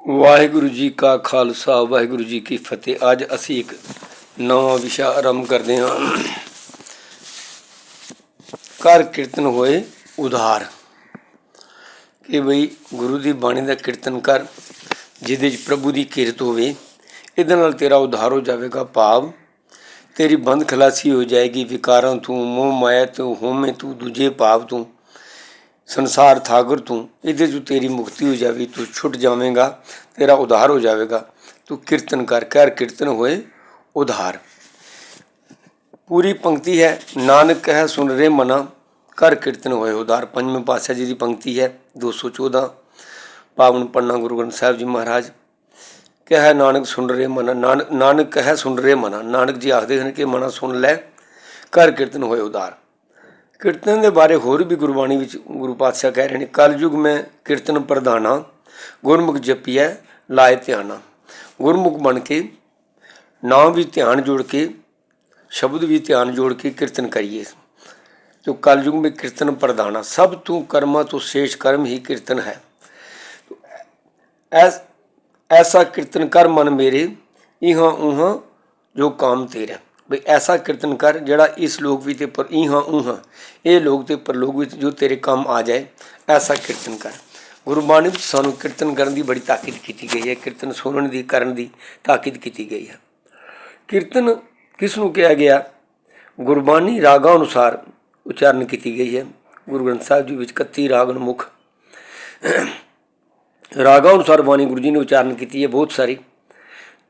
ਵਾਹਿਗੁਰੂ ਜੀ ਕਾ ਖਾਲਸਾ, ਵਾਹਿਗੁਰੂ ਜੀ ਕੀ ਫਤਿਹ। ਅੱਜ ਅਸੀਂ ਇੱਕ ਨਵਾਂ ਵਿਸ਼ਾ ਆਰੰਭ ਕਰਦੇ ਹਾਂ। ਕਰ ਕੀਰਤਨ ਹੋਏ ਉਧਾਰ। ਕਿ ਬਈ ਗੁਰੂ ਦੀ ਬਾਣੀ ਦਾ ਕੀਰਤਨ ਕਰ, ਜਿਹਦੇ ਵਿੱਚ ਪ੍ਰਭੂ ਦੀ ਕਿਰਤ ਹੋਵੇ, ਇਹਦੇ ਨਾਲ ਤੇਰਾ ਉਧਾਰ ਹੋ ਜਾਵੇਗਾ ਭਾਵ। ਤੇਰੀ ਬੰਦ ਖਲਾਸੀ ਹੋ ਜਾਏਗੀ, ਵਿਕਾਰਾਂ ਤੋਂ, ਮੋਹ ਮਾਇਆ ਤੋਂ ਹੋਮੇ ਤੂੰ, ਦੂਜੇ ਭਾਵ ਤੋਂ। ਸੰਸਾਰ ਥਾਗਰ ਤੂੰ, ਇਹਦੇ ਤੋਂ ਤੇਰੀ ਮੁਕਤੀ ਹੋ ਜਾਵੇ, ਤੂੰ ਛੁੱਟ ਜਾਵੇਂਗਾ, ਤੇਰਾ ਉਧਾਰ ਹੋ ਜਾਵੇਗਾ। ਤੂੰ ਕੀਰਤਨ ਕਰ ਕਰ ਕੀਰਤਨ ਹੋਏ, ਉਧਾਰ। ਪੂਰੀ ਪੰਕਤੀ ਹੈ, ਨਾਨਕ ਕਹਿ ਸੁਣ ਰੇ ਮਨਾ ਕਰ ਕੀਰਤਨ ਹੋਏ ਉਧਾਰ। ਪੰਜਵੇਂ ਪਾਤਸ਼ਾਹ ਜੀ ਦੀ ਪੰਕਤੀ ਹੈ 214 ਪਾਵਨ ਪੰਨਾ ਗੁਰੂ ਗ੍ਰੰਥ ਸਾਹਿਬ ਜੀ ਮਹਾਰਾਜ, ਕਹਿ ਨਾਨਕ ਸੁਣ ਰੇ ਮਨਾ ਨਾਨਕ ਨਾਨਕ ਕਹੈ ਸੁਨ ਰੇ ਮਨਾ। ਨਾਨਕ ਜੀ ਆਖਦੇ ਹਨ ਕਿ ਮਨਾ ਸੁਣ ਲੈ ਕਰ ਕੀਰਤਨ ਹੋਏ ਉਧਾਰ। ਕੀਰਤਨ ਦੇ ਬਾਰੇ ਹੋਰ ਵੀ ਗੁਰਬਾਣੀ ਵਿੱਚ ਗੁਰੂ ਪਾਤਸ਼ਾਹ ਕਹਿ ਰਹੇ ਨੇ, ਕਲਯੁਗ ਮੈਂ ਕੀਰਤਨ ਪ੍ਰਧਾਨਾ, ਗੁਰਮੁਖ ਜਪੀਐ, ਲਾਇ ਧਿਆਨਾ। ਗੁਰਮੁਖ ਬਣ ਕੇ, ਨਾਮ ਵੀ ਧਿਆਨ ਜੋੜ ਕੇ, ਸ਼ਬਦ ਵੀ ਧਿਆਨ ਜੋੜ ਕੇ ਕੀਰਤਨ ਕਰੀਏ। ਜੋ ਕਲਯੁਗ ਮੇ ਕੀਰਤਨ ਪ੍ਰਦਾਨਾ ਸਭ ਤੂੰ ਕਰਮਾ ਤੋਂ ਸ਼ੇਸ਼ ਕਰਮ ਹੀ ਕੀਰਤਨ ਹੈ। ਐਸ, ਐਸਾ ਕੀਰਤਨ ਕਰ ਮਨ ਮੇਰੇ, ਇਹਾਂ ਉਹਾਂ ਜੋ ਕਾਮ ਤੇਰਾ। ਵੀ ਐਸਾ ਕੀਰਤਨ ਕਰ ਜਿਹੜਾ ਇਸ ਲੋਕ ਵੀ ਤੇ ਪਰ ਇਹਾਂ ਉਹਾਂ, ਇਹ ਲੋਕ ਤੇ ਪਰਲੋਕ ਵਿੱਚ ਜੋ ਤੇਰੇ ਕੰਮ ਆ ਜਾਏ, ਐਸਾ ਕੀਰਤਨ ਕਰ। ਗੁਰਬਾਣੀ ਵਿੱਚ ਸਾਨੂੰ ਕੀਰਤਨ ਕਰਨ ਦੀ ਬੜੀ ਤਾਕੀਦ ਕੀਤੀ ਗਈ ਹੈ, ਕੀਰਤਨ ਸੁਣਨ ਦੀ, ਕਰਨ ਦੀ ਤਾਕੀਦ ਕੀਤੀ ਗਈ ਹੈ। ਕੀਰਤਨ ਕਿਸ ਨੂੰ ਕਿਹਾ ਗਿਆ? ਗੁਰਬਾਣੀ ਰਾਗਾਂ ਅਨੁਸਾਰ ਉਚਾਰਨ ਕੀਤੀ ਗਈ ਹੈ। ਗੁਰੂ ਗ੍ਰੰਥ ਸਾਹਿਬ ਜੀ ਵਿੱਚ 31 ਰਾਗ ਨੂੰ ਮੁੱਖ ਰਾਗਾਂ ਅਨੁਸਾਰ ਬਾਣੀ ਗੁਰੂ ਜੀ ਨੇ ਉਚਾਰਨ ਕੀਤੀ ਹੈ, ਬਹੁਤ ਸਾਰੀ।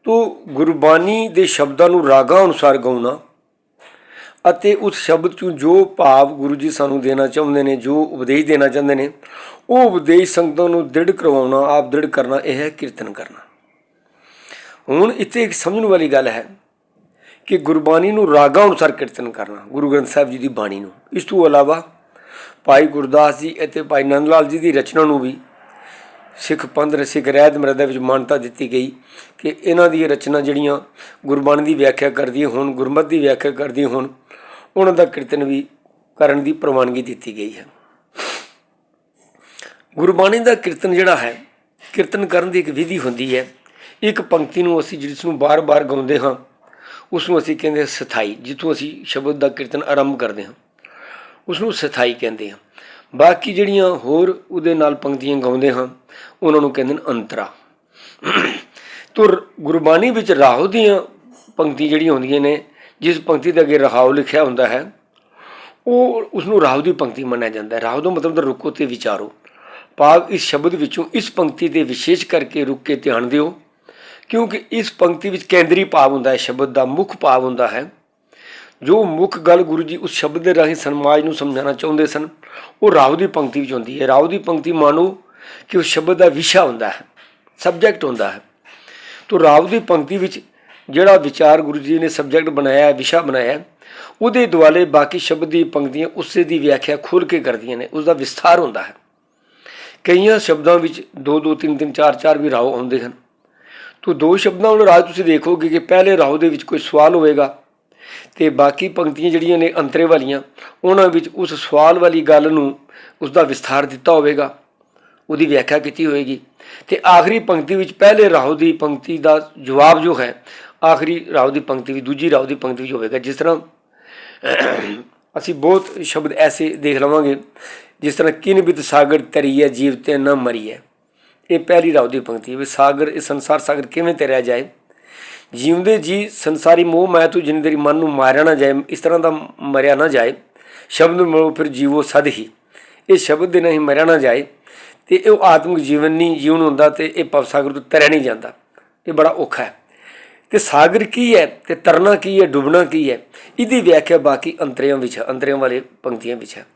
ਤੋ ਗੁਰਬਾਣੀ ਦੇ ਸ਼ਬਦਾਂ ਨੂੰ ਰਾਗਾਂ ਅਨੁਸਾਰ ਗਾਉਣਾ ਅਤੇ ਉਸ ਸ਼ਬਦ ਚੋਂ ਜੋ ਭਾਵ ਗੁਰੂ ਜੀ ਸਾਨੂੰ ਦੇਣਾ ਚਾਹੁੰਦੇ ਨੇ, ਜੋ ਉਪਦੇਸ਼ ਦੇਣਾ ਚਾਹੁੰਦੇ ਨੇ, ਉਹ ਉਪਦੇਸ਼ ਸੰਗਤਾਂ ਨੂੰ ਦ੍ਰਿੜ ਕਰਵਾਉਣਾ, ਆਪ ਦ੍ਰਿੜ ਕਰਨਾ, ਇਹ ਹੈ ਕੀਰਤਨ ਕਰਨਾ। ਹੁਣ ਇੱਥੇ ਇੱਕ ਸਮਝਣ ਵਾਲੀ ਗੱਲ ਹੈ ਕਿ ਗੁਰਬਾਣੀ ਨੂੰ ਰਾਗਾਂ ਅਨੁਸਾਰ ਕੀਰਤਨ ਕਰਨਾ, ਗੁਰੂ ਗ੍ਰੰਥ ਸਾਹਿਬ ਜੀ ਦੀ ਬਾਣੀ ਨੂੰ। ਇਸ ਤੋਂ ਇਲਾਵਾ ਭਾਈ ਗੁਰਦਾਸ ਜੀ ਅਤੇ ਭਾਈ ਨੰਦ ਲਾਲ ਜੀ ਦੀ ਰਚਨਾ ਨੂੰ ਵੀ ਸਿੱਖ ਪੰਥ ਸਿੱਖ ਰਹਿਤ ਮਰਦਾ ਵਿੱਚ ਮਾਨਤਾ ਦਿੱਤੀ ਗਈ ਕਿ ਇਹਨਾਂ ਦੀ ਰਚਨਾ ਜਿਹੜੀਆਂ ਗੁਰਬਾਣੀ ਦੀ ਵਿਆਖਿਆ ਕਰਦੀਆਂ ਹੋਣ, ਗੁਰਮਤਿ ਦੀ ਵਿਆਖਿਆ ਕਰਦੀਆਂ ਹੋਣ, ਉਹਨਾਂ ਦਾ ਕੀਰਤਨ ਵੀ ਕਰਨ ਦੀ ਪ੍ਰਵਾਨਗੀ ਦਿੱਤੀ ਗਈ ਹੈ। ਗੁਰਬਾਣੀ ਦਾ ਕੀਰਤਨ ਜਿਹੜਾ ਹੈ, ਕੀਰਤਨ ਕਰਨ ਦੀ ਇੱਕ ਵਿਧੀ ਹੁੰਦੀ ਹੈ। ਇੱਕ ਪੰਕਤੀ ਨੂੰ ਅਸੀਂ ਜਿਸ ਨੂੰ ਬਾਰ-ਬਾਰ ਗਾਉਂਦੇ ਹਾਂ, ਉਸ ਨੂੰ ਅਸੀਂ ਕਹਿੰਦੇ ਸਥਾਈ, ਜਿੱਥੋਂ ਅਸੀਂ ਸ਼ਬਦ ਦਾ ਕੀਰਤਨ ਆਰੰਭ ਕਰਦੇ ਹਾਂ, ਉਸ ਨੂੰ ਸਥਾਈ ਕਹਿੰਦੇ ਹਾਂ। ਬਾਕੀ ਜਿਹੜੀਆਂ ਹੋਰ ਉਹਦੇ ਨਾਲ ਪੰਕਤੀਆਂ ਗਾਉਂਦੇ ਹਾਂ, ਉਹਨਾਂ ਨੂੰ ਕਹਿੰਦੇ ਨੇ ਅੰਤਰਾ। ਤੋ ਗੁਰਬਾਣੀ ਵਿੱਚ ਰਾਹੋ ਦੀਆਂ ਪੰਕਤੀ ਜਿਹੜੀਆਂ ਹੁੰਦੀਆਂ ਨੇ, ਜਿਸ ਪੰਕਤੀ ਦੇ ਅੱਗੇ ਰਹਾਉ ਲਿਖਿਆ ਹੁੰਦਾ ਹੈ, ਉਹ ਉਸ ਨੂੰ ਰਾਹੋ ਦੀ ਪੰਕਤੀ ਮੰਨਿਆ ਜਾਂਦਾ ਹੈ। ਰਾਹੋ ਦਾ ਮਤਲਬ ਰੁਕੋ ਤੇ ਵਿਚਾਰੋ। ਭਾਵ ਇਸ ਸ਼ਬਦ ਵਿੱਚੋਂ ਇਸ ਪੰਕਤੀ ਤੇ ਵਿਸ਼ੇਸ਼ ਕਰਕੇ ਰੁਕ ਕੇ ਧਿਆਨ ਦਿਓ, ਕਿਉਂਕਿ ਇਸ ਪੰਕਤੀ ਵਿੱਚ ਕੇਂਦਰੀ ਭਾਵ ਹੁੰਦਾ ਹੈ, ਸ਼ਬਦ ਦਾ ਮੁੱਖ ਭਾਵ ਹੁੰਦਾ ਹੈ। ਜੋ ਮੁੱਖ ਗੱਲ ਗੁਰੂ ਜੀ ਉਸ ਸ਼ਬਦ ਦੇ ਰਾਹੀਂ ਸਮਾਜ ਨੂੰ ਸਮਝਾਉਣਾ ਚਾਹੁੰਦੇ ਸਨ, ਉਹ ਰਾਵ ਦੀ ਪੰਕਤੀ ਵਿੱਚ ਹੁੰਦੀ ਹੈ। ਰਾਵ ਦੀ ਪੰਕਤੀ ਮਾਨੋ ਕਿ ਉਸ ਸ਼ਬਦ ਦਾ ਵਿਸ਼ਾ ਹੁੰਦਾ ਹੈ ਸਬਜੈਕਟ ਹੁੰਦਾ ਹੈ। ਤੋਂ ਰਾਵ ਦੀ ਪੰਕਤੀ ਵਿੱਚ ਜਿਹੜਾ ਵਿਚਾਰ ਗੁਰੂ ਜੀ ਨੇ ਸਬਜੈਕਟ ਬਣਾਇਆ ਵਿਸ਼ਾ ਬਣਾਇਆ ਉਹਦੇ ਦੁਆਲੇ ਬਾਕੀ ਸ਼ਬਦ ਦੀ ਪੰਕਤੀਆਂ ਉਸੇ ਦੀ ਵਿਆਖਿਆ ਖੋਲ ਕੇ ਕਰਦੀਆਂ ਨੇ ਉਸ ਦਾ ਵਿਸਥਾਰ ਹੁੰਦਾ ਹੈ। ਕਈਆਂ ਸ਼ਬਦਾਂ ਵਿੱਚ ਦੋ ਦੋ, ਤਿੰਨ ਤਿੰਨ, ਚਾਰ ਚਾਰ ਵੀ ਰਾਵ ਆਉਂਦੇ ਹਨ। ਤੋਂ ਦੋ ਸ਼ਬਦਾਂ ਨੂੰ ਰਾਜ ਤੁਸੀਂ ਦੇਖੋਗੇ ਕਿ ਪਹਿਲੇ ਰਾਵ ਦੇ ਵਿੱਚ ਕੋਈ ਸਵਾਲ ਹੋਵੇਗਾ ਤੇ ਬਾਕੀ ਪੰਕਤੀਆਂ ਜਿਹੜੀਆਂ ਨੇ ਅੰਤਰੇ ਵਾਲੀਆਂ, ਉਹਨਾਂ ਵਿੱਚ ਉਸ ਸਵਾਲ ਵਾਲੀ ਗੱਲ ਨੂੰ ਉਸ ਦਾ ਵਿਸਥਾਰ ਦਿੱਤਾ ਹੋਵੇਗਾ, ਉਹਦੀ ਵਿਆਖਿਆ ਕੀਤੀ ਹੋਵੇਗੀ। ਤੇ ਆਖਰੀ ਪੰਕਤੀ ਵਿੱਚ ਪਹਿਲੇ ਰਾਹੋ ਦੀ ਪੰਕਤੀ ਦਾ ਜਵਾਬ ਜੋ ਹੈ, ਆਖਰੀ ਰਾਹੋ ਦੀ ਪੰਕਤੀ ਵੀ ਦੂਜੀ ਰਾਹੋ ਦੀ ਪੰਕਤੀ ਵਿੱਚ ਹੋਵੇਗਾ। ਜਿਸ ਤਰ੍ਹਾਂ ਅਸੀਂ ਬਹੁਤ ਸ਼ਬਦ ਐਸੇ ਦੇਖ ਲਵਾਂਗੇ, ਜਿਸ ਤਰ੍ਹਾਂ ਕਿਨ ਬਿਦ ਸਾਗਰ ਤਰੀਏ ਜੀਵ ਤੇ ਨਾ ਮਰੀਏ ਇਹ ਪਹਿਲੀ ਰਾਹੋ ਦੀ ਪੰਕਤੀ ਹੈ ਵੀ ਸਾਗਰ ਇਸ ਸੰਸਾਰ ਸਾਗਰ ਕਿਵੇਂ ਤੈਰਿਆ ਜਾਏ? ਜਿਉਂਦੇ ਜੀ ਸੰਸਾਰੀ ਮੋਹ ਮਾਇਆ ਤੂੰ ਜਿੰਨੀ ਤੇਰੀ ਮਨ ਨੂੰ ਮਾਰਿਆ ਨਾ ਜਾਏ, ਇਸ ਤਰ੍ਹਾਂ ਦਾ ਮਰਿਆ ਨਾ ਜਾਏ, ਸ਼ਬਦ ਮਿਲੋ ਫਿਰ ਜੀਵੋ ਸਦ ਹੀ। ਇਹ ਸ਼ਬਦ ਦੇ ਨਹੀਂ ਮਰਿਆ ਨਾ ਜਾਏ, ਤੇ ਇਹ ਆਤਮਿਕ ਜੀਵਨ ਨਹੀਂ ਜੀਵਨ ਹੁੰਦਾ ਤੇ ਇਹ ਪਵ ਸਾਗਰ ਤੋਂ ਤਰਿਆ ਨਹੀਂ ਜਾਂਦਾ। ਇਹ ਬੜਾ ਔਖਾ ਹੈ। ਤੇ ਸਾਗਰ ਕੀ ਹੈ? ਤੇ ਤਰਨਾ ਕੀ ਹੈ? ਡੁੱਬਣਾ ਕੀ ਹੈ? ਇਹਦੀ ਵਿਆਖਿਆ ਬਾਕੀ ਅੰਤਰਿਆਂ ਵਿੱਚ ਅੰਤਰਿਆਂ ਵਾਲੇ ਪੰਕਤੀਆਂ ਵਿੱਚ ਹੈ।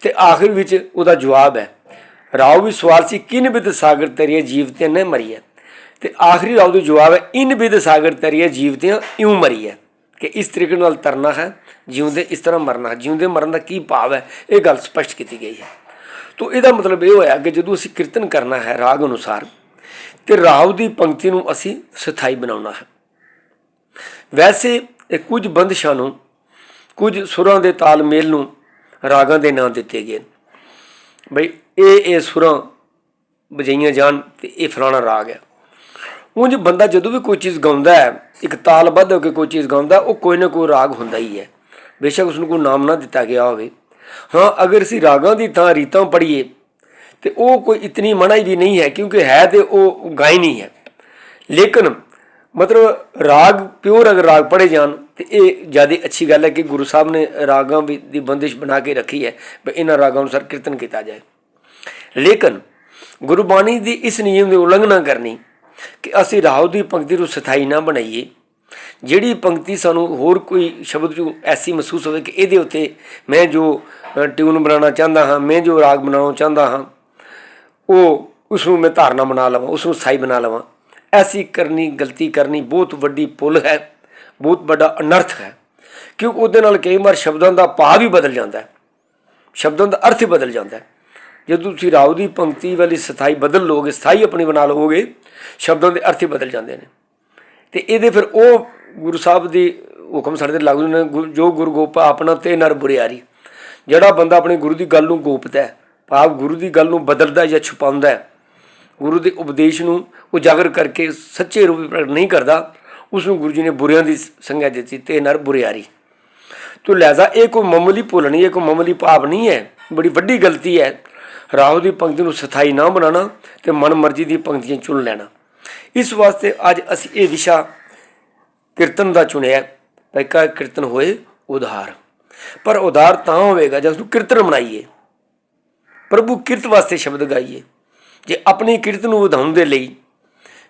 ਤੇ ਆਖਿਰ ਵਿੱਚ ਉਹਦਾ ਜਵਾਬ ਹੈ ਰਾਉ ਵੀ ਸਵਾਲ ਸੀ ਕਿਨ ਬਿਦ ਸਾਗਰ ਤਰੀਏ ਜੀਵ ਤੇ ਨਾ ਮਰੀਏ ਤੇ ਆਖਰੀ ਰਾਉ ਦਾ ਜਵਾਬ ਹੈ, ਇਨ ਵਿਦ ਸਾਗਰ ਤਰੀਏ ਜੀਵ ਤੇ ਇਉਂ ਮਰੀਏ ਕਿ ਇਸ ਤਰੀਕੇ ਨਾਲ ਤਰਨਾ ਹੈ, ਜਿਉਂਦੇ ਇਸ ਤਰ੍ਹਾਂ ਮਰਨਾ ਹੈ। ਜਿਉਂਦੇ ਮਰਨ ਦਾ ਕੀ ਭਾਵ ਹੈ, ਇਹ ਗੱਲ ਸਪਸ਼ਟ ਕੀਤੀ ਗਈ ਹੈ। ਤੋ ਇਹਦਾ ਮਤਲਬ ਇਹ ਹੋਇਆ ਕਿ ਜਦੋਂ ਅਸੀਂ ਕੀਰਤਨ ਕਰਨਾ ਹੈ ਰਾਗ ਅਨੁਸਾਰ, ਤੇ ਰਾਗ ਦੀ ਪੰਕਤੀ ਨੂੰ ਅਸੀਂ ਸਥਾਈ ਬਣਾਉਣਾ ਹੈ। ਵੈਸੇ ਇਹ ਕੁਝ ਬੰਦਸ਼ਾਂ ਨੂੰ, ਕੁਝ ਸੁਰਾਂ ਦੇ ਤਾਲਮੇਲ ਨੂੰ ਰਾਗਾਂ ਦੇ ਨਾਂ ਦਿੱਤੇ ਗਏ ਬਈ, ਇਹ ਇਹ ਸੁਰਾਂ ਵਜਾਈਆਂ ਜਾਣ ਤੇ ਇਹ ਫਲਾਣਾ ਰਾਗ ਹੈ। ਉਂਝ ਬੰਦਾ ਜਦੋਂ ਵੀ ਕੋਈ ਚੀਜ਼ ਗਾਉਂਦਾ ਹੈ, ਇੱਕ ਤਾਲਬੱਧ ਹੋ ਕੇ ਕੋਈ ਚੀਜ਼ ਗਾਉਂਦਾ, ਉਹ ਕੋਈ ਨਾ ਕੋਈ ਰਾਗ ਹੁੰਦਾ ਹੀ ਹੈ। ਬੇਸ਼ੱਕ ਉਸ ਨੂੰ ਕੋਈ ਨਾਮ ਨਾ ਦਿੱਤਾ ਗਿਆ ਹੋਵੇ। ਹਾਂ, ਅਗਰ ਅਸੀਂ ਰਾਗਾਂ ਦੀ ਥਾਂ ਰੀਤਾਂ ਪੜ੍ਹੀਏ, ਤੇ ਉਹ ਕੋਈ ਇਤਨੀ ਮਨਾਈ ਵੀ ਨਹੀਂ ਹੈ, ਕਿਉਂਕਿ ਹੈ ਤੇ ਉਹ ਗਾਇ ਨਹੀਂ ਹੈ। ਲੇਕਿਨ ਮਤਲਬ ਰਾਗ, ਪਿਓਰ ਅਗਰ ਰਾਗ ਪੜ੍ਹੇ ਜਾਣ, ਤੇ ਇਹ ਜ਼ਿਆਦਾ ਅੱਛੀ ਗੱਲ ਹੈ ਕਿ ਗੁਰੂ ਸਾਹਿਬ ਨੇ ਰਾਗਾਂ ਵੀ ਦੀ ਬੰਦਿਸ਼ ਬਣਾ ਕੇ ਰੱਖੀ ਹੈ, ਵੀ ਇਹਨਾਂ ਰਾਗਾਂ ਅਨੁਸਾਰ ਕੀਰਤਨ ਕੀਤਾ ਜਾਏ। ਲੇਕਿਨ ਗੁਰਬਾਣੀ ਦੀ ਇਸ ਨਿਯਮ ਦੀ ਉਲੰਘਣਾ ਕਰਨੀ ਕਿ ਅਸੀਂ ਰਾਹੁ ਦੀ ਪੰਕਤੀ ਨੂੰ ਸਥਾਈ ਨਾ ਬਣਾਈਏ। ਜਿਹੜੀ ਪੰਕਤੀ ਸਾਨੂੰ ਹੋਰ ਕੋਈ ਸ਼ਬਦ 'ਚੋਂ ਐਸੀ ਮਹਿਸੂਸ ਹੋਵੇ ਕਿ ਇਹਦੇ ਉੱਤੇ ਮੈਂ ਜੋ ਟਿਊਨ ਬਣਾਉਣਾ ਚਾਹੁੰਦਾ ਹਾਂ, ਮੈਂ ਜੋ ਰਾਗ ਬਣਾਉਣਾ ਚਾਹੁੰਦਾ ਹਾਂ, ਉਹ ਉਸ ਨੂੰ ਮੈਂ ਧਾਰਨਾ ਬਣਾ ਲਵਾਂ ਉਸ ਨੂੰ ਸਥਾਈ ਬਣਾ ਲਵਾਂ। ਐਸੀ ਕਰਨੀ, ਗਲਤੀ ਕਰਨੀ ਬਹੁਤ ਵੱਡੀ ਪੁੱਲ ਹੈ, ਬਹੁਤ ਵੱਡਾ ਅਨਰਥ ਹੈ। ਕਿਉਂਕਿ ਉਹਦੇ ਨਾਲ ਕਈ ਵਾਰ ਸ਼ਬਦਾਂ ਦਾ ਭਾਵ ਹੀ ਬਦਲ ਜਾਂਦਾ ਹੈ। ਸ਼ਬਦਾਂ ਦਾ ਅਰਥ ਹੀ ਬਦਲ ਜਾਂਦਾ ਹੈ। ਜਦੋਂ ਤੁਸੀਂ ਰਾਉ ਦੀ ਪੰਕਤੀ ਵਾਲੀ ਸਥਾਈ ਬਦਲ ਲੋਗੇ ਸਥਾਈ ਆਪਣੀ ਬਣਾ ਲਓਗੇ ਸ਼ਬਦਾਂ ਦੇ ਅਰਥ ਹੀ ਬਦਲ ਜਾਂਦੇ ਨੇ। ਤੇ ਇਹਦੇ ਫਿਰ ਉਹ ਗੁਰੂ ਸਾਹਿਬ ਦੀ ਹੁਕਮ ਸਾਡੇ ਤੇ ਲਾਗੂ ਨੇ ਗੁਰ- ਜੋ ਗੁਰੂ ਗੋਪਾ ਆਪਣਾ ਤੇ ਨਰ ਬੁਰਿਆਰੀ, ਜਿਹੜਾ ਬੰਦਾ ਆਪਣੇ ਗੁਰੂ ਦੀ ਗੱਲ ਨੂੰ ਗੋਪਦਾ ਹੈ, ਭਾਵ ਗੁਰੂ ਦੀ ਗੱਲ ਨੂੰ ਬਦਲਦਾ ਜਾਂ ਛੁਪਾਉਂਦਾ ਹੈ, ਗੁਰੂ ਦੇ ਉਪਦੇਸ਼ ਨੂੰ ਉਜਾਗਰ ਕਰਕੇ ਸੱਚੇ ਰੂਪ ਪ੍ਰਗਟ ਨਹੀਂ ਕਰਦਾ ਉਸ ਨੂੰ ਗੁਰੂ ਜੀ ਨੇ ਬੁਰਿਆਂ ਦੀ ਸੰਗਿਆ ਦਿੱਤੀ ਤੇ ਨਰ ਬੁਰਿਆਰੀ। ਤੋ ਲਿਹਾਜ਼ਾ ਇਹ ਕੋਈ ਮਾਮੂਲੀ ਭੁੱਲ ਨਹੀਂ, ਇਹ ਕੋਈ ਮਾਮੂਲੀ ਪਾਪ ਨਹੀਂ ਹੈ, ਬੜੀ ਵੱਡੀ ਗਲਤੀ ਹੈ ਰਾਹੁ ਦੀ ਪੰਕਤੀ ਨੂੰ ਸਥਾਈ ਨਾ ਬਣਾਉਣਾ ਤੇ ਮਨ ਮਰਜ਼ੀ ਦੀ ਪੰਕਤੀਆਂ ਚੁਣ ਲੈਣਾ। ਇਸ ਵਾਸਤੇ ਅੱਜ ਅਸੀਂ ਇਹ ਵਿਸ਼ਾ ਕੀਰਤਨ ਦਾ ਚੁਣਿਆ ਭਾਈ, ਕਾ ਕੀਰਤਨ ਹੋਏ, ਉਧਾਰ। ਪਰ ਉਧਾਰ ਤਾਂ ਹੋਵੇਗਾ ਜਦ ਨੂੰ ਕੀਰਤਨ ਬਣਾਈਏ ਪ੍ਰਭੂ ਕਿਰਤ ਵਾਸਤੇ ਸ਼ਬਦ ਗਾਈਏ। ਜੇ ਆਪਣੀ ਕਿਰਤ ਨੂੰ ਵਧਾਉਣ ਦੇ ਲਈ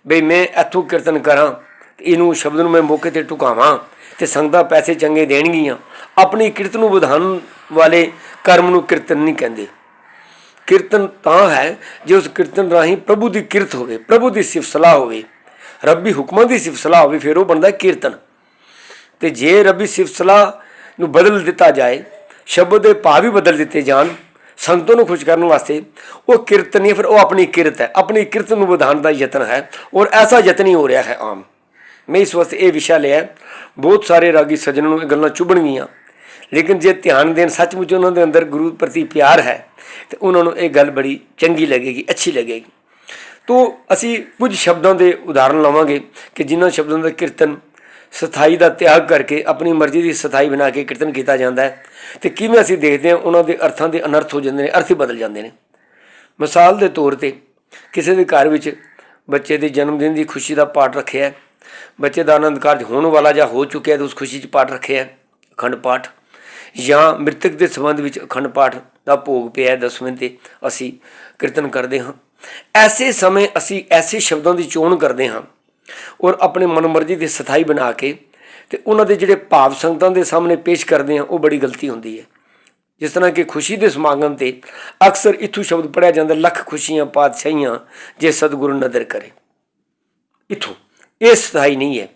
ਬਈ ਮੈਂ ਇੱਥੋਂ ਕੀਰਤਨ ਕਰਾਂ ਤੇ ਇਹਨੂੰ ਸ਼ਬਦ ਨੂੰ ਮੈਂ ਮੌਕੇ ਤੇ ਟੁਕਾਵਾਂ ਤੇ ਸੰਗਤਾਂ ਪੈਸੇ ਚੰਗੇ ਦੇਣਗੀਆਂ, ਆਪਣੀ ਕਿਰਤ ਨੂੰ ਵਧਾਉਣ ਵਾਲੇ ਕਰਮ ਨੂੰ ਕੀਰਤਨ ਨਹੀਂ ਕਹਿੰਦੇ। ਕੀਰਤਨ ਤਾਂ ਹੈ ਜੇ ਉਸ ਕੀਰਤਨ ਰਾਹੀਂ ਪ੍ਰਭੂ ਦੀ ਕਿਰਤ ਹੋਵੇ, ਪ੍ਰਭੂ ਦੀ ਸਿਫਤ ਸਲਾਹ ਹੋਵੇ, ਰੱਬੀ ਹੁਕਮਾਂ ਦੀ ਸਿਫਤ ਸਲਾਹ ਹੋਵੇ, ਫਿਰ ਉਹ ਬਣਦਾ ਕੀਰਤਨ। ਤੇ ਜੇ ਰੱਬੀ ਸਿਫਤ ਸਲਾਹ ਨੂੰ ਬਦਲ ਦਿੱਤਾ ਜਾਏ, ਸ਼ਬਦ ਦੇ ਭਾਵ ਵੀ ਬਦਲ ਦਿੱਤੇ ਜਾਣ, ਸੰਤੋਂ ਨੂੰ ਖੁਸ਼ ਕਰਨ ਵਾਸਤੇ, ਉਹ ਕਿਰਤ ਨਹੀਂ, ਫਿਰ ਉਹ ਆਪਣੀ ਕਿਰਤ ਹੈ। ਆਪਣੀ ਕਿਰਤ ਨੂੰ ਵਧਾਉਣ ਦਾ ਯਤਨ ਹੈ ਔਰ ਐਸਾ ਯਤਨ ਹੀ ਹੋ ਰਿਹਾ ਹੈ ਆਮ। ਮੈਂ ਇਸ ਵਾਸਤੇ ਇਹ ਵਿਸ਼ਾ ਲਿਆ ਬਹੁਤ ਸਾਰੇ ਰਾਗੀ ਸੱਜਣਾਂ ਨੂੰ ਇਹ ਗੱਲਾਂ ਚੁਭਣਗੀਆਂ। ਲੇਕਿਨ ਜੇ ਧਿਆਨ ਦੇਣ, ਸੱਚਮੁੱਚ ਉਹਨਾਂ ਦੇ ਅੰਦਰ ਗੁਰੂ ਪ੍ਰਤੀ ਪਿਆਰ ਹੈ, ਤੇ ਉਹਨਾਂ ਨੂੰ ਇਹ ਗੱਲ ਬੜੀ ਚੰਗੀ ਲੱਗੇਗੀ, ਅੱਛੀ ਲੱਗੇਗੀ। ਤੋ ਅਸੀਂ ਕੁਝ ਸ਼ਬਦਾਂ ਦੇ ਉਦਾਹਰਣ ਲਵਾਂਗੇ ਕਿ ਜਿਨ੍ਹਾਂ ਸ਼ਬਦਾਂ ਦਾ ਕੀਰਤਨ ਸਥਾਈ ਦਾ ਤਿਆਗ ਕਰਕੇ ਆਪਣੀ ਮਰਜ਼ੀ ਦੀ ਸਥਾਈ ਬਣਾ ਕੇ ਕੀਰਤਨ ਕੀਤਾ ਜਾਂਦਾ ਹੈ ਤੇ ਕਿਵੇਂ ਅਸੀਂ ਦੇਖਦੇ ਹਾਂ ਉਹਨਾਂ ਦੇ ਅਰਥਾਂ ਦੇ ਅਨਰਥ ਹੋ ਜਾਂਦੇ ਨੇ, ਅਰਥ ਬਦਲ ਜਾਂਦੇ ਨੇ। ਮਿਸਾਲ ਦੇ ਤੌਰ ਤੇ ਕਿਸੇ ਦੇ ਘਰ ਵਿੱਚ ਬੱਚੇ ਦੇ ਜਨਮ ਦਿਨ ਦੀ ਖੁਸ਼ੀ ਦਾ ਪਾਠ ਰੱਖਿਆ ਬੱਚੇ ਦਾ ਆਨੰਦ ਕਾਰਜ ਹੋਣ ਵਾਲਾ ਜਾਂ ਹੋ ਚੁੱਕਿਆ ਤੇ ਉਸ ਖੁਸ਼ੀ 'ਚ ਪਾਠ ਰੱਖਿਆ ਅਖੰਡ ਪਾਠ। ਜਾਂ ਮ੍ਰਿਤਕ ਦੇ ਸੰਬੰਧ ਵਿੱਚ ਅਖੰਡ ਪਾਠ ਦਾ ਭੋਗ ਪਿਆ ਦਸਵੇਂ ਤੇ ਅਸੀਂ ਕੀਰਤਨ ਕਰਦੇ ਹਾਂ। ਐਸੇ ਸਮੇਂ ਅਸੀਂ ਐਸੇ ਸ਼ਬਦਾਂ ਦੀ ਚੋਣ ਕਰਦੇ ਹਾਂ ਔਰ ਆਪਣੇ ਮਨਮਰਜ਼ੀ ਦੀ ਸਥਾਈ ਬਣਾ ਕੇ ਤੇ ਉਹਨਾਂ ਦੇ ਜਿਹੜੇ ਭਾਵ ਸੰਗਤਾਂ ਦੇ ਸਾਹਮਣੇ ਪੇਸ਼ ਕਰਦੇ ਹਾਂ, ਉਹ ਬੜੀ ਗਲਤੀ ਹੁੰਦੀ ਹੈ। ਜਿਸ ਤਰ੍ਹਾਂ ਕਿ ਖੁਸ਼ੀ ਦੇ ਸਮਾਗਮ ਤੇ ਅਕਸਰ ਇਥੋਂ ਸ਼ਬਦ ਪੜਿਆ ਜਾਂਦਾ, ਲੱਖ ਖੁਸ਼ੀਆਂ, ਪਾਤਸ਼ਾਹੀਆਂ ਜੇ ਸਤਿਗੁਰੂ ਨਦਰ ਕਰੇ। ਇਥੋਂ, ਇਹ ਸਥਾਈ ਨਹੀਂ ਹੈ।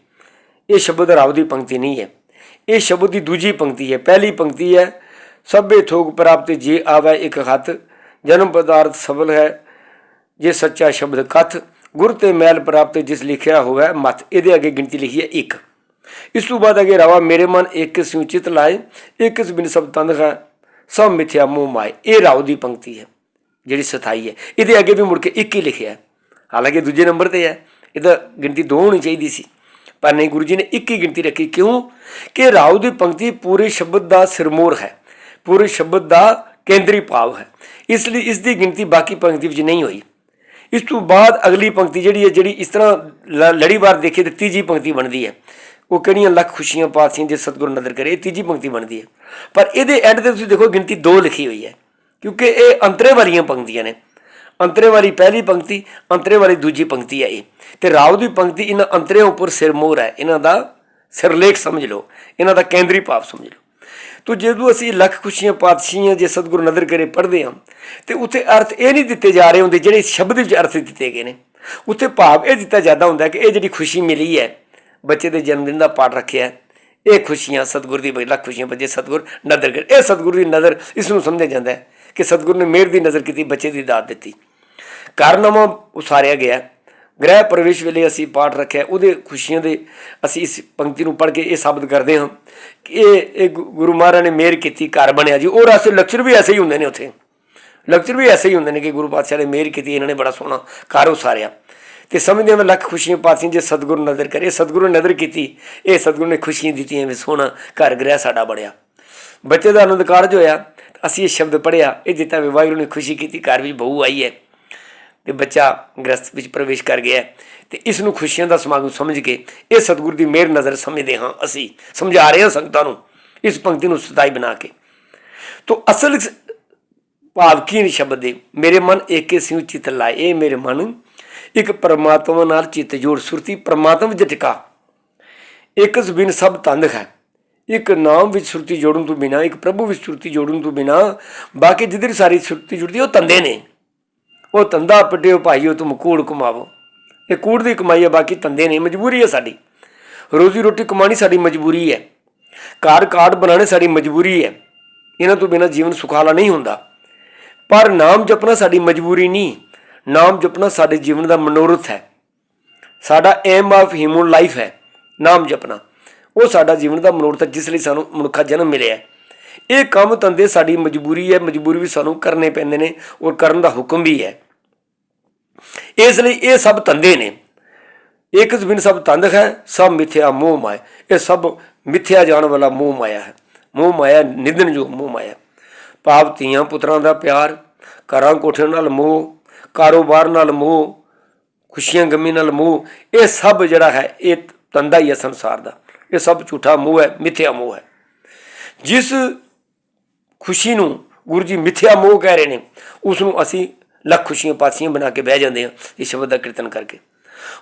ਇਹ ਸ਼ਬਦ ਰਾਵ ਦੀ ਪੰਕਤੀ ਨਹੀਂ ਹੈ। ਇਹ ਸ਼ਬਦ ਦੀ ਦੂਜੀ ਪੰਕਤੀ ਹੈ, ਪਹਿਲੀ ਪੰਕਤੀ ਹੈ, ਸਭੇ ਥੋਕ ਪ੍ਰਾਪਤ ਜੇ ਆਵੇ ਇੱਕ ਹੱਥ ਜਨਮ ਪਦਾਰਥ ਸਬਲ ਹੈ, ਜੇ ਸੱਚਾ ਸ਼ਬਦ ਕਥ, ਗੁਰ ਤੇ ਮੈਲ ਪ੍ਰਾਪਤ ਜਿਸ ਲਿਖਿਆ ਹੋਵੇ ਮਤ ਇਹਦੇ ਅੱਗੇ ਗਿਣਤੀ ਲਿਖੀ ਹੈ ਇੱਕ। ਇਸ ਤੋਂ ਬਾਅਦ ਅਗੇ ਰਵਾ, ਮੇਰੇ ਮਨ ਇੱਕ ਸਿਉ ਚਿਤ ਲਾਏ, ਇੱਕ ਇਸ ਬਿਨ ਸਭ ਤੰਦ ਹੈ, ਸਭ ਮਿਥਿਆ ਮੋਹ ਮਾਏ। ਇਹ ਰਾਉ ਦੀ ਪੰਕਤੀ ਹੈ, ਜਿਹੜੀ ਸਥਾਈ ਹੈ। ਇਹਦੇ ਅੱਗੇ ਵੀ ਮੁੜ ਕੇ ਇੱਕ ਹੀ ਲਿਖਿਆ ਹਾਲਾਂਕਿ ਦੂਜੇ ਨੰਬਰ ਤੇ ਹੈ, ਇਹਦਾ ਗਿਣਤੀ ਦੋ ਹੋਣੀ ਚਾਹੀਦੀ ਸੀ। ਪਰ ਨਹੀਂ, ਗੁਰੂ ਜੀ ਨੇ ਇੱਕ ਹੀ ਗਿਣਤੀ ਰੱਖੀ। ਕਿਉਂ? ਕਿ ਰਾਉ ਦੀ ਪੰਕਤੀ ਪੂਰੇ ਸ਼ਬਦ ਦਾ ਸਿਰਮੋਰ ਹੈ। ਪੂਰੇ ਸ਼ਬਦ ਦਾ ਕੇਂਦਰੀ ਭਾਵ ਹੈ। ਇਸ ਲਈ ਇਸ ਦੀ ਗਿਣਤੀ ਬਾਕੀ ਪੰਕਤੀ ਵਿੱਚ ਨਹੀਂ ਹੋਈ। ਇਸ ਤੋਂ ਬਾਅਦ ਅਗਲੀ ਪੰਕਤੀ ਜਿਹੜੀ ਹੈ, ਜਿਹੜੀ ਇਸ ਤਰ੍ਹਾਂ ਲ- ਲੜੀਵਾਰ ਦੇਖੇ, ਤੇ ਤੀਜੀ ਪੰਕਤੀ ਬਣਦੀ ਹੈ। ਉਹ ਕਿਹੜੀਆਂ ਲੱਖ ਖੁਸ਼ੀਆਂ ਪਾਸੀਆਂ ਜੇ ਸਤਿਗੁਰੂ ਨਦਰ ਕਰੇ, ਇਹ ਤੀਜੀ ਪੰਕਤੀ ਬਣਦੀ ਹੈ। ਪਰ ਇਹਦੇ ਐਂਡ ਤੇ ਤੁਸੀਂ ਦੇਖੋ ਗਿਣਤੀ ਦੋ ਲਿਖੀ ਹੋਈ ਹੈ। ਕਿਉਂਕਿ ਇਹ ਅੰਤਰੇ ਵਾਲੀਆਂ ਪੰਕਤੀਆਂ ਨੇ। ਅੰਤਰੇ ਵਾਲੀ ਪਹਿਲੀ ਪੰਕਤੀ, ਅੰਤਰੇ ਵਾਲੀ ਦੂਜੀ ਪੰਕਤੀ ਹੈ ਇਹ। ਤੇ ਰਾਵ ਦੀ ਪੰਕਤੀ ਇਹਨਾਂ ਅੰਤਰਿਆਂ ਉੱਪਰ ਸਿਰ ਮੋਹਰ ਹੈ। ਇਹਨਾਂ ਦਾ ਸਿਰਲੇਖ ਸਮਝ ਲਓ। ਇਹਨਾਂ ਦਾ ਕੇਂਦਰੀ ਭਾਵ ਸਮਝ ਲਓ। ਤੋ ਜਦੋਂ ਅਸੀਂ ਲੱਖ ਖੁਸ਼ੀਆਂ ਪਾਤਸ਼ਾਹੀਆਂ ਜੇ ਸਤਿਗੁਰ ਨਦਰ ਕਰੇ ਪੜ੍ਹਦੇ ਹਾਂ, ਤੇ ਉੱਥੇ ਅਰਥ ਇਹ ਨਹੀਂ ਦਿੱਤੇ ਜਾ ਰਹੇ ਹੁੰਦੇ ਜਿਹੜੇ ਸ਼ਬਦ ਵਿੱਚ ਅਰਥ ਦਿੱਤੇ ਗਏ ਨੇ। ਉੱਥੇ ਭਾਵ ਇਹ ਦਿੱਤਾ ਜਾਂਦਾ ਹੁੰਦਾ ਕਿ ਇਹ ਜਿਹੜੀ ਖੁਸ਼ੀ ਮਿਲੀ ਹੈ, ਬੱਚੇ ਦੇ ਜਨਮ ਦਿਨ ਦਾ ਪਾਠ ਰੱਖਿਆ ਇਹ ਖੁਸ਼ੀਆਂ ਸਤਿਗੁਰ ਦੀ ਲੱਖ ਖੁਸ਼ੀਆਂ ਬੱਚੇ ਸਤਿਗੁਰ ਨਦਰ ਕਰੇ। ਇਹ ਸਤਿਗੁਰ ਦੀ ਨਜ਼ਰ ਇਸ ਨੂੰ ਸਮਝਿਆ ਜਾਂਦਾ ਹੈ ਕਿ ਸਤਿਗੁਰ ਨੇ ਮਿਹਰ ਦੀ ਨਜ਼ਰ ਕੀਤੀ, ਬੱਚੇ ਦੀ ਦਾਤ ਦਿੱਤੀ। ਘਰ ਨਵਾਂ ਉਸਾਰਿਆ ਗਿਆ। ਗ੍ਰਹਿ ਪ੍ਰਵੇਸ਼ ਵੇਲੇ ਅਸੀਂ ਪਾਠ ਰੱਖਿਆ। ਉਹਦੇ ਖੁਸ਼ੀਆਂ ਦੇ ਅਸੀਂ ਇਸ ਪੰਕਤੀ ਨੂੰ ਪੜ੍ਹ ਕੇ ਇਹ ਸਾਬਤ ਕਰਦੇ ਹਾਂ ਕਿ ਇਹ ਇਹ ਗੁ- ਗੁਰੂ ਮਹਾਰਾਜ ਨੇ ਮਿਹਰ ਕੀਤੀ, ਘਰ ਬਣਿਆ ਜੀ। ਉਹ ਰਾਸਤੇ ਲੈਕਚਰ ਵੀ ਐਸੇ ਹੀ ਹੁੰਦੇ ਨੇ ਉੱਥੇ। ਲੈਕਚਰ ਵੀ ਐਸੇ ਹੀ ਹੁੰਦੇ ਨੇ ਕਿ ਗੁਰੂ ਪਾਤਸ਼ਾਹ ਨੇ ਮਿਹਰ ਕੀਤੀ, ਇਹਨਾਂ ਨੇ ਬੜਾ ਸੋਹਣਾ ਘਰ ਉਸਾਰਿਆ। ਤੇ ਸਮਝਦੇ ਹਾਂ ਮੈਂ ਲੱਖ ਖੁਸ਼ੀਆਂ ਪਾਤੀਆਂ ਜੇ ਸਤਿਗੁਰੂ ਨਜ਼ਰ ਕਰੇ। ਸਤਿਗੁਰੂ ਨੇ ਨਜ਼ਰ ਕੀਤੀ, ਇਹ ਸਤਿਗੁਰੂ ਨੇ ਖੁਸ਼ੀਆਂ ਦਿੱਤੀਆਂ ਵੀ ਸੋਹਣਾ ਘਰ ਗ੍ਰਹਿ ਸਾਡਾ ਬਣਿਆ। ਬੱਚੇ ਦਾ ਆਨੰਦ ਕਾਰਜ ਹੋਇਆ। ਅਸੀਂ ਇਹ ਸ਼ਬਦ ਪੜਿਆ ਇਹ ਦਿੱਤਾ ਵੀ ਵਾਹਿਗੁਰੂ ਨੇ ਖੁਸ਼ੀ ਕੀਤੀ, ਘਰ ਵੀ ਬਹੂ ਆਈ ਹੈ। ਤੇ ਬੱਚਾ ਗ੍ਰਸਥ ਵਿੱਚ ਪ੍ਰਵੇਸ਼ ਕਰ ਗਿਆ ਹੈ ਤੇ ਇਸ ਨੂੰ ਖੁਸ਼ੀਆਂ ਦਾ ਸਮਾਗਮ ਸਮਝ ਕੇ ਇਹ ਸਤਿਗੁਰ ਦੀ ਮਿਹਰ ਨਜ਼ਰ ਸਮਝਦੇ ਹਾਂ ਅਸੀਂ, ਸਮਝਾ ਰਹੇ ਹਾਂ ਸੰਗਤਾਂ ਨੂੰ ਇਸ ਪੰਕਤੀ ਨੂੰ ਸਤਾਈ ਬਣਾ ਕੇ। ਤੋ ਅਸਲ ਭਾਵ ਕੀ ਨੇ ਸ਼ਬਦ ਦੇ ਮੇਰੇ ਮਨ ਏਕੇ ਸਿਉ ਚਿਤ ਲਾਏ, ਇਹ ਮੇਰੇ ਮਨ ਇੱਕ ਪਰਮਾਤਮਾ ਨਾਲ ਚਿੱਤ ਜੋੜ ਸੁਰਤੀ, ਪਰਮਾਤਮਾ ਵਿੱਚ ਟਿਕਾ। ਇੱਕ ਬਿਨ ਸਭ ਤੰਦ ਹੈ, ਇੱਕ ਨਾਮ ਵਿੱਚ ਸੁਰਤੀ ਜੋੜਨ ਤੋਂ ਬਿਨਾ, ਇੱਕ ਪ੍ਰਭੂ ਵਿੱਚ ਸੁਰਤੀ ਜੋੜਨ ਤੋਂ ਬਿਨਾ, ਬਾਕੀ ਜਿੱਧਰ ਸਾਰੀ ਸੁਰਤੀ ਜੁੜਦੀ ਉਹ ਤੰਦੇ ਨੇ। ਉਹ ਤੰਦਾ ਪਟਿਓ ਭਾਈਓ ਤੁਮ ਕੂੜ ਕਮਾਵੋ ਇਹ ਕੂੜ ਦੀ ਕਮਾਈ ਹੈ ਬਾਕੀ ਤੰਦੇ ਨੇ ਮਜਬੂਰੀ ਹੈ ਸਾਡੀ। ਰੋਜ਼ੀ ਰੋਟੀ ਕਮਾਣੀ ਸਾਡੀ ਮਜਬੂਰੀ ਹੈ। ਕਾਰ ਕਾਰਡ ਬਣਾਉਣੇ ਸਾਡੀ ਮਜਬੂਰੀ ਹੈ। ਇਹਨਾਂ ਤੋਂ ਬਿਨਾ ਜੀਵਨ ਸੁਖਾਲਾ ਨਹੀਂ ਹੁੰਦਾ। ਪਰ ਨਾਮ ਜਪਣਾ ਸਾਡੀ ਮਜਬੂਰੀ ਨਹੀਂ। ਨਾਮ ਜਪਣਾ ਸਾਡੇ ਜੀਵਨ ਦਾ ਮਨੋਰਥ ਹੈ। ਸਾਡਾ ਏਮ ਆਫ ਹਿਊਮਨ ਲਾਈਫ ਹੈ। ਨਾਮ ਜਪਣਾ। ਉਹ ਸਾਡਾ ਜੀਵਨ ਦਾ ਮਨੋਰਥ ਹੈ, ਜਿਸ ਲਈ ਸਾਨੂੰ ਮਨੁੱਖਾ ਜਨਮ ਮਿਲਿਆ ਇਹ ਕੰਮ ਧੰਦੇ ਸਾਡੀ ਮਜਬੂਰੀ ਹੈ। ਮਜਬੂਰੀ ਵੀ ਸਾਨੂੰ ਕਰਨੇ ਪੈਂਦੇ ਨੇ ਔਰ ਕਰਨ ਦਾ ਹੁਕਮ ਵੀ ਹੈ। ਇਸ ਲਈ ਇਹ ਸਭ ਧੰਦੇ ਨੇ। ਇੱਕ ਬਿਨ ਸਭ ਤੰਦ ਹੈ, ਸਭ ਮਿਥਿਆ ਮੋਹ ਮਾਇਆ। ਇਹ ਸਭ ਮਿਥਿਆ ਜਾਣ ਵਾਲਾ ਮੋਹ ਮਾਇਆ ਹੈ। ਮੋਹ ਮਾਇਆ ਨਿਧਨ ਜੋ ਮੋਹ ਮਾਇਆ ਭਾਵ ਧੀਆਂ ਪੁੱਤਰਾਂ ਦਾ ਪਿਆਰ, ਘਰਾਂ ਕੋਠਿਆਂ ਨਾਲ ਮੋਹ, ਕਾਰੋਬਾਰ ਨਾਲ ਮੋਹ, ਖੁਸ਼ੀਆਂ ਗਮੀ ਨਾਲ ਮੋਹ, ਇਹ ਸਭ ਜਿਹੜਾ ਹੈ, ਇਹ ਤੰਦਾ ਹੀ ਹੈ ਸੰਸਾਰ ਦਾ। ਇਹ ਸਭ ਝੂਠਾ ਮੋਹ ਹੈ, ਮਿਥਿਆ ਮੋਹ ਹੈ। ਜਿਸ ਖੁਸ਼ੀ ਨੂੰ ਗੁਰੂ ਜੀ ਮਿਥਿਆ ਮੋਹ ਕਹਿ ਰਹੇ ਨੇ ਉਸ ਨੂੰ ਅਸੀਂ ਲੱਖ ਖੁਸ਼ੀਆਂ ਪਾਸੀਆਂ ਬਣਾ ਕੇ ਬਹਿ ਜਾਂਦੇ ਆ ਇਸ ਸ਼ਬਦ ਦਾ ਕੀਰਤਨ ਕਰਕੇ।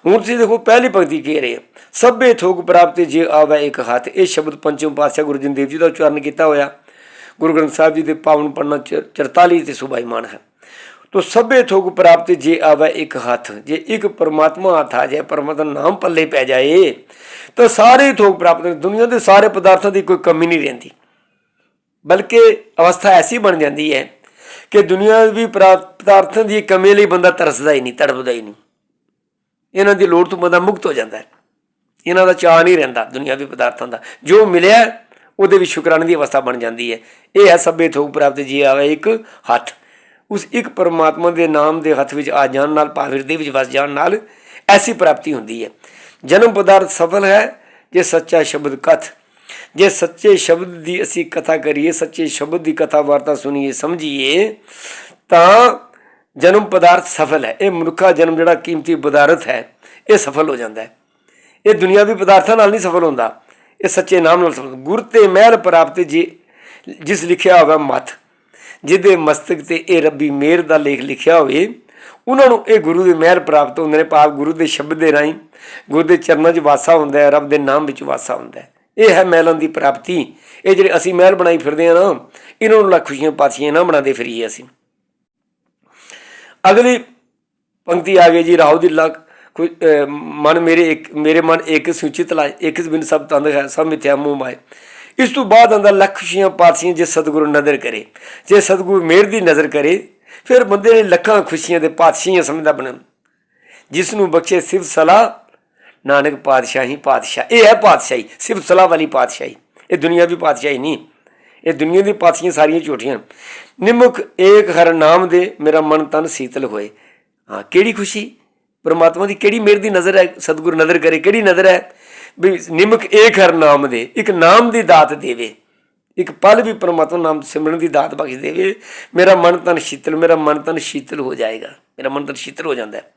ਹੁਣ ਤੁਸੀਂ ਦੇਖੋ ਪਹਿਲੀ ਪੰਕਤੀ ਕਹਿ ਰਹੇ ਆ ਸਭੇ ਥੋਕ ਪ੍ਰਾਪਤੀ ਜੇ ਆਵੇ ਇੱਕ ਹੱਥ। ਇਹ ਸ਼ਬਦ ਪੰਚਮ ਪਾਤਸ਼ਾਹ ਗੁਰੂ ਜਨ ਦੇਵ ਜੀ ਦਾ ਉਚਾਰਨ ਕੀਤਾ ਹੋਇਆ। ਗੁਰੂ ਗ੍ਰੰਥ ਸਾਹਿਬ ਜੀ ਦੇ ਪਾਵਨ ਪੰਨਾ 44 ਤੇ ਸੁਭਾਈਮਾਨ ਹੈ। ਤੋ ਸਭੇ ਥੋਕ ਪ੍ਰਾਪਤੀ ਜੇ ਆਵੇ ਇੱਕ ਹੱਥ। ਜੇ ਇੱਕ ਪਰਮਾਤਮਾ ਹੱਥ ਆ ਜਾਏ, ਪਰਮਾਤਮਾ ਨਾਮ ਪੱਲੇ ਪੈ ਜਾਏ, ਤਾਂ ਸਾਰੇ ਥੋਕ ਪ੍ਰਾਪਤ ਨੇ। ਦੁਨੀਆ ਦੇ ਸਾਰੇ ਪਦਾਰਥਾਂ ਦੀ ਕੋਈ ਕਮੀ ਨਹੀਂ ਰਹਿੰਦੀ। ਬਲਕਿ ਅਵਸਥਾ ਐਸੀ ਬਣ ਜਾਂਦੀ ਹੈ ਕਿ ਦੁਨੀਆ ਵੀ ਪ੍ਰਾਪ- ਪਦਾਰਥਾਂ ਦੀ ਕਮੀ ਲਈ ਬੰਦਾ ਤਰਸਦਾ ਹੀ ਨਹੀਂ, ਤੜਪਦਾ ਹੀ ਨਹੀਂ। ਇਹਨਾਂ ਦੀ ਲੋੜ ਤੋਂ ਬੰਦਾ ਮੁਕਤ ਹੋ ਜਾਂਦਾ ਹੈ। ਇਹਨਾਂ ਦਾ ਚਾਹ ਨਹੀਂ ਰਹਿੰਦਾ ਦੁਨਿਆਵੀ ਪਦਾਰਥਾਂ ਦਾ। ਜੋ ਮਿਲਿਆ, ਉਹਦੇ ਵਿੱਚ ਸ਼ੁਕਰਾਨੇ ਦੀ ਅਵਸਥਾ ਬਣ ਜਾਂਦੀ ਹੈ। ਇਹ ਹੈ ਸਭੇ ਥੋਕ ਪ੍ਰਾਪਤ, ਜੀ ਆਵੇ ਇੱਕ ਹੱਥ। ਉਸ ਇੱਕ ਪਰਮਾਤਮਾ ਦੇ ਨਾਮ ਦੇ ਹੱਥ ਵਿੱਚ ਆ ਜਾਣ ਨਾਲ, ਭਾਵ ਹਿਰਦੇ ਵਿੱਚ ਵਸ ਜਾਣ ਨਾਲ, ਐਸੀ ਪ੍ਰਾਪਤੀ ਹੁੰਦੀ ਹੈ। ਜਨਮ ਪਦਾਰਥ ਸਫਲ ਹੈ, ਜੇ ਸੱਚਾ ਸ਼ਬਦ ਕਥ। ਜੇ ਸੱਚੇ ਸ਼ਬਦ ਦੀ ਅਸੀਂ ਕਥਾ ਕਰੀਏ, ਸੱਚੇ ਸ਼ਬਦ ਦੀ ਕਥਾ ਵਾਰਤਾ ਸੁਣੀਏ, ਸਮਝੀਏ, ਤਾਂ ਜਨਮ ਪਦਾਰਥ ਸਫਲ ਹੈ। ਇਹ ਮਨੁੱਖਾ ਜਨਮ ਜਿਹੜਾ ਕੀਮਤੀ ਪਦਾਰਥ ਹੈ, ਇਹ ਸਫਲ ਹੋ ਜਾਂਦਾ ਹੈ। ਇਹ ਦੁਨਿਆਵੀ ਪਦਾਰਥਾਂ ਨਾਲ ਨਹੀਂ ਸਫਲ ਹੁੰਦਾ। ਇਹ ਸੱਚੇ ਨਾਮ ਨਾਲ ਸਫਲ ਗੁਰ ਤੇ ਮਹਿਲ ਪ੍ਰਾਪਤ ਜੀ, ਜਿਸ ਲਿਖਿਆ ਹੋਵੇ ਮਤ ਜਿਹਦੇ ਮਸਤਕ ਤੇ ਇਹ ਰੱਬੀ ਮਿਹਰ ਦਾ ਲੇਖ ਲਿਖਿਆ ਹੋਵੇ, ਉਹਨਾਂ ਨੂੰ ਇਹ ਗੁਰੂ ਦੇ ਮਹਿਲ ਪ੍ਰਾਪਤ ਹੁੰਦੇ ਨੇ। ਭਾਵ ਗੁਰੂ ਦੇ ਸ਼ਬਦ ਦੇ ਰਾਹੀਂ ਗੁਰੂ ਦੇ ਚਰਨਾਂ 'ਚ ਵਾਸਾ ਹੁੰਦਾ ਹੈ, ਰੱਬ ਦੇ ਨਾਮ ਵਿੱਚ ਵਾਸਾ ਹੁੰਦਾ ਹੈ। ਇਹ ਹੈ ਮਹਿਲਾਂ ਦੀ ਪ੍ਰਾਪਤੀ। ਇਹ ਜਿਹੜੇ ਅਸੀਂ ਮਹਿਲ ਬਣਾਈ ਫਿਰਦੇ ਆ ਨਾ, ਇਹਨਾਂ ਨੂੰ ਲੱਖ ਖੁਸ਼ੀਆਂ ਪਾਸੀਆਂ ਨਾ ਬਣਾਉਂਦੇ ਫਿਰੀਏ ਅਸੀਂ। ਅਗਲੀ ਪੰਕਤੀ ਆ ਗਈ ਜੀ, ਰਾਹੂ ਦੀ ਲੱਖ। ਮਨ ਮੇਰੇ ਇੱਕ, ਮੇਰੇ ਮਨ ਇੱਕ ਸੂਚਿਤ ਲਾਇ ਇੱਕ ਬਿਨ ਸਭ ਤੰਦ ਹੈ, ਸਭ ਮਿਥਿਆ ਮੂੰਹ ਮਾਏ। ਇਸ ਤੋਂ ਬਾਅਦ ਆਂਦਾ ਲੱਖ ਖੁਸ਼ੀਆਂ ਪਾਸੀਆਂ ਜੇ ਸਤਿਗੁਰੂ ਨਜ਼ਰ ਕਰੇ। ਜੇ ਸਤਿਗੁਰੂ ਮਿਹਰ ਦੀ ਨਜ਼ਰ ਕਰੇ, ਫਿਰ ਬੰਦੇ ਨੇ ਲੱਖਾਂ ਖੁਸ਼ੀਆਂ ਦੇ ਪਾਤਸ਼ਾਹੀਆਂ ਸਮਝਦਾ ਬਣਨ। ਜਿਸ ਨੂੰ ਬਖਸ਼ੇ ਸਿਫਤ ਸਲਾਹ ਨਾਨਕ ਪਾਤਸ਼ਾਹੀ, ਪਾਤਸ਼ਾਹ। ਇਹ ਹੈ ਪਾਤਸ਼ਾਹੀ, ਸਿਰਫ ਸਲਾਹ ਵਾਲੀ ਪਾਤਸ਼ਾਹੀ। ਇਹ ਦੁਨੀਆ ਵੀ ਪਾਤਸ਼ਾਹੀ ਨਹੀਂ। ਇਹ ਦੁਨੀਆ ਦੀ ਪਾਤਸ਼ਾਹੀਆਂ ਸਾਰੀਆਂ ਝੂਠੀਆਂ। ਨਿਮੁਖ ਏਕ ਹਰ ਨਾਮ ਦੇ ਮੇਰਾ ਮਨ ਤਨ ਸੀਤਲ ਹੋਏ। ਹਾਂ, ਕਿਹੜੀ ਖੁਸ਼ੀ? ਪਰਮਾਤਮਾ ਦੀ ਕਿਹੜੀ ਮਿਹਰ ਦੀ ਨਜ਼ਰ ਹੈ? ਸਤਿਗੁਰ ਨਜ਼ਰ ਕਰੇ, ਕਿਹੜੀ ਨਜ਼ਰ ਹੈ? ਵੀ ਨਿਮਕ ਏਕ ਹਰ ਨਾਮ ਦੇ, ਇੱਕ ਨਾਮ ਦੀ ਦਾਤ ਦੇਵੇ। ਇੱਕ ਪਲ ਵੀ ਪਰਮਾਤਮਾ ਨਾਮ ਸਿਮਰਨ ਦੀ ਦਾਤ ਬਖਸ਼ ਦੇਵੇ। ਮੇਰਾ ਮਨ ਤਨ ਸ਼ੀਤਲ, ਮੇਰਾ ਮਨ ਤਨ ਸ਼ੀਤਲ ਹੋ ਜਾਏਗਾ। ਮੇਰਾ ਮਨ ਤਨ ਸ਼ੀਤਲ ਹੋ ਜਾਂਦਾ ਹੈ।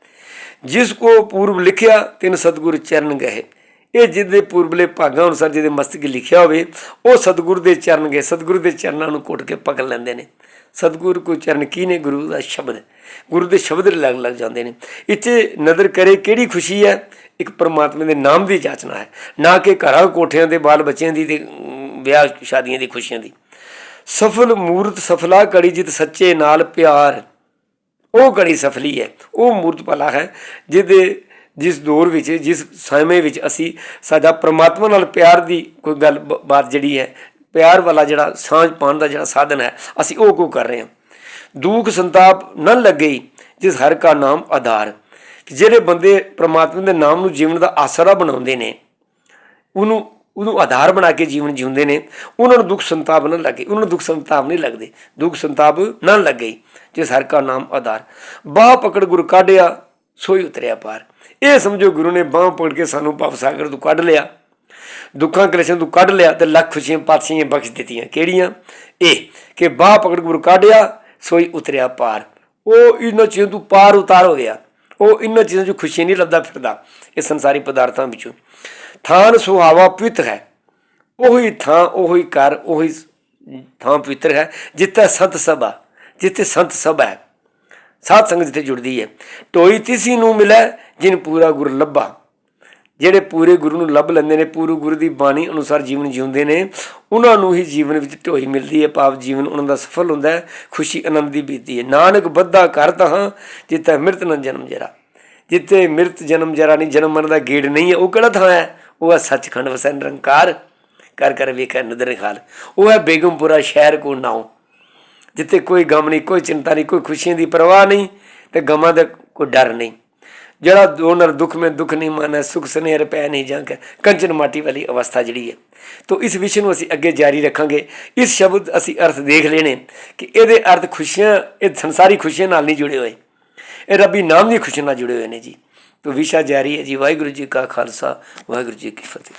ਜਿਸ ਕੋ ਪੂਰਬ ਲਿਖਿਆ, ਤਿਨ ਸਤਿਗੁਰ ਚਰਨ ਗਏ। ਇਹ ਜਿਹਦੇ ਪੂਰਬਲੇ ਭਾਗਾਂ ਅਨੁਸਾਰ ਜਿਹਦੇ ਮਸਤਕ ਲਿਖਿਆ ਹੋਵੇ, ਉਹ ਸਤਿਗੁਰ ਦੇ ਚਰਨ ਗਏ। ਸਤਿਗੁਰ ਦੇ ਚਰਨਾਂ ਨੂੰ ਘੁੱਟ ਕੇ ਪਕੜ ਲੈਂਦੇ ਨੇ। ਸਤਿਗੁਰ ਕੋ ਚਰਨ ਕੀ ਨੇ? ਗੁਰੂ ਦਾ ਸ਼ਬਦ। ਗੁਰੂ ਦੇ ਸ਼ਬਦ ਲੱਗ ਲੱਗ ਜਾਂਦੇ ਨੇ। ਇੱਥੇ ਨਜ਼ਰ ਕਰੇ ਕਿਹੜੀ ਖੁਸ਼ੀ ਹੈ? ਇੱਕ ਪਰਮਾਤਮਾ ਦੇ ਨਾਮ ਦੀ ਜਾਚਨਾ ਹੈ। ਨਾ ਕਿ ਘਰਾਂ, ਕੋਠਿਆਂ ਦੇ ਬਾਲ ਬੱਚਿਆਂ ਦੀ ਤੇ ਵਿਆਹ ਸ਼ਾਦੀਆਂ ਦੀ ਖੁਸ਼ੀਆਂ ਦੀ। ਸਫਲ ਮੂਰਤ ਸਫਲਾ ਕੜੀ ਜਿਤ ਸੱਚੇ ਨਾਲ ਪਿਆਰ। ਉਹ ਘੜੀ ਸਫਲੀ ਹੈ, ਉਹ ਮੂਰਤ ਭਲਾ ਹੈ, ਜਿਹਦੇ, ਜਿਸ ਦੌਰ ਵਿੱਚ, ਜਿਸ ਸਮੇਂ ਵਿੱਚ ਅਸੀਂ ਸਾਡਾ ਪ੍ਰਮਾਤਮਾ ਨਾਲ ਪਿਆਰ ਦੀ ਕੋਈ ਗੱਲ ਬ- ਬਾਤ ਜਿਹੜੀ ਹੈ, ਪਿਆਰ ਵਾਲਾ ਜਿਹੜਾ ਸਾਂਝ ਪਾਉਣ ਦਾ ਜਿਹੜਾ ਸਾਧਨ ਹੈ, ਅਸੀਂ ਉਹ ਕੋ ਕਰ ਰਹੇ ਹਾਂ? ਦੁੱਖ ਸੰਤਾਪ ਨਾ ਲੱਗੇ ਜਿਸ ਹਰ ਕਾ ਨਾਮ ਆਧਾਰ। ਜਿਹੜੇ ਬੰਦੇ ਪ੍ਰਮਾਤਮਾ ਦੇ ਨਾਮ ਨੂੰ ਜੀਵਨ ਦਾ ਆਸਰਾ ਬਣਾਉਂਦੇ ਨੇ, ਉਹਨੂੰ ਉਹਨੂੰ ਆਧਾਰ ਬਣਾ ਕੇ ਜੀਵਨ ਜਿਉਂਦੇ ਨੇ, ਉਹਨਾਂ ਨੂੰ ਦੁੱਖ ਸੰਤਾਪ ਨਾ ਲੱਗੇ, ਉਹਨਾਂ ਨੂੰ ਦੁੱਖ ਸੰਤਾਪ ਨਹੀਂ ਲੱਗਦੇ, ਦੁੱਖ ਸੰਤਾਪ ਨਾ ਲੱਗੇ ਜਿਸ ਹਰ ਕਾ ਨਾਮ ਆਧਾਰ। ਬਾਹ ਪਕੜ ਗੁਰ ਕਾਢਿਆ, ਸੋਈ ਉਤਰਿਆ ਪਾਰ। ਇਹ ਸਮਝੋ ਗੁਰੂ ਨੇ ਬਾਹ ਪਕੜ ਕੇ ਸਾਨੂੰ ਭਵ ਸਾਗਰ ਤੋਂ ਕੱਢ ਲਿਆ। ਦੁੱਖਾਂ ਕਲੇਸ਼ਾਂ ਤੋਂ ਕੱਢ ਲਿਆ ਤੇ ਲੱਖ ਖੁਸ਼ੀਆਂ ਪਾਤਸ਼ਾਹੀਆਂ ਬਖਸ਼ ਦਿੱਤੀਆਂ। ਕਿਹੜੀਆਂ? ਇਹ ਕਿ ਬਾਹ ਪਕੜ ਗੁਰੂ ਕੱਢਿਆ, ਸੋਈ ਉਤਰਿਆ ਪਾਰ। ਉਹ ਇਹਨਾਂ ਚੀਜ਼ਾਂ ਤੋਂ ਪਾਰ ਉਤਾਰ ਹੋ ਗਿਆ। ਉਹ ਇਹਨਾਂ ਚੀਜ਼ਾਂ 'ਚ ਖੁਸ਼ੀ ਨਹੀਂ ਲੱਭਦਾ ਫਿਰਦਾ, ਇਹ ਸੰਸਾਰੀ ਪਦਾਰਥਾਂ ਵਿੱਚੋਂ। ਥਾਨ ਸੁਹਾਵਾ ਪਵਿੱਤਰ ਹੈ। ਉਹੀ ਥਾਂ, ਉਹੀ ਘਰ, ਉਹੀ ਥਾਂ ਪਵਿੱਤਰ ਹੈ, ਜਿੱਥੇ ਸੰਤ ਸਭਾ, ਜਿੱਥੇ ਸੰਤ ਸਭਾ ਹੈ। ਸਾਧ ਸੰਗਤ ਜਿੱਥੇ ਜੁੜਦੀ ਹੈ। ਟੋਈ ਤਿਸੀ ਨੂੰ ਮਿਲੈ, ਜਿਨ ਪੂਰਾ ਗੁਰ ਲੱਭਾ। ਜਿਹੜੇ ਪੂਰੇ ਗੁਰੂ ਨੂੰ ਲੱਭ ਲੈਂਦੇ ਨੇ, ਪੂਰੇ ਗੁਰੂ ਦੀ ਬਾਣੀ ਅਨੁਸਾਰ ਜੀਵਨ ਜਿਉਂਦੇ ਨੇ, ਉਹਨਾਂ ਨੂੰ ਹੀ ਜੀਵਨ ਵਿੱਚ ਢੋਈ ਮਿਲਦੀ ਹੈ। ਪਾਪ ਜੀਵਨ ਉਹਨਾਂ ਦਾ ਸਫਲ ਹੁੰਦਾ ਹੈ, ਖੁਸ਼ੀ ਆਨੰਦ ਦੀ ਬੀਤਦੀ ਹੈ। ਨਾਨਕ ਬੱਧਾ ਕਰ ਤਹਾਂ, ਜਿੱਥੇ ਮਿਰਤ ਨ ਜਨਮ ਜਰਾ। ਜਿੱਥੇ ਮਿਰਤ ਜਨਮ ਜਰਾ ਨਹੀਂ, ਜਨਮ ਮਰਨ ਦਾ ਗੇੜ ਨਹੀਂ ਹੈ, ਉਹ ਕਿਹੜਾ ਥਾਂ ਹੈ? ਉਹ ਹੈ ਸੱਚਖੰਡ ਵਸੈ ਨਿਰੰਕਾਰ ਕਰ ਕਰ ਵੇਖੈ ਨਦਰ ਖਾਲ ਉਹ ਹੈ ਬੇਗਮਪੁਰਾ ਸ਼ਹਿਰ ਕੋ ਨਾਉ ਜਿੱਥੇ ਕੋਈ ਗਮ ਨਹੀਂ, ਕੋਈ ਚਿੰਤਾ ਨਹੀਂ, ਕੋਈ ਖੁਸ਼ੀਆਂ ਦੀ ਪਰਵਾਹ ਨਹੀਂ ਤੇ ਗਮਾਂ ਦਾ ਕੋਈ ਡਰ ਨਹੀਂ। ਜਿਹੜਾ ਦੋਨਰ ਦੁੱਖ में ਦੁੱਖ ਨਹੀਂ ਮਾਨਾ ਸੁਖ ਸਨੇਹ ਰੁਪੈ ਨਹੀਂ ਜਾਂਕ ਕੰਚਨ ਮਾਟੀ ਵਾਲੀ ਅਵਸਥਾ ਜਿਹੜੀ ਹੈ। ਤੋ ਇਸ ਵਿਸ਼ੇ ਨੂੰ ਅਸੀਂ ਅੱਗੇ ਜਾਰੀ ਰੱਖਾਂਗੇ। ਇਸ ਸ਼ਬਦ ਅਸੀਂ ਅਰਥ ਦੇਖ ਲੈਣੇ ਕਿ ਇਹਦੇ ਅਰਥ ਖੁਸ਼ੀਆਂ, ਇਹ ਸੰਸਾਰੀ ਖੁਸ਼ੀਆਂ ਨਾਲ ਨਹੀਂ ਜੁੜੇ ਹੋਏ। ਇਹ ਰੱਬੀ ਨਾਮ ਦੀ ਖੁਸ਼ੀ ਨਾਲ ਜੁੜੇ ਹੋਏ ਨੇ ਜੀ। ਤੋ ਵਿਸ਼ਾ ਜਾਰੀ ਹੈ ਜੀ। ਵਾਹਿਗੁਰੂ ਜੀ ਕਾ ਖਾਲਸਾ ਵਾਹਿਗੁਰੂ ਜੀ ਕੀ ਫਤਿਹ।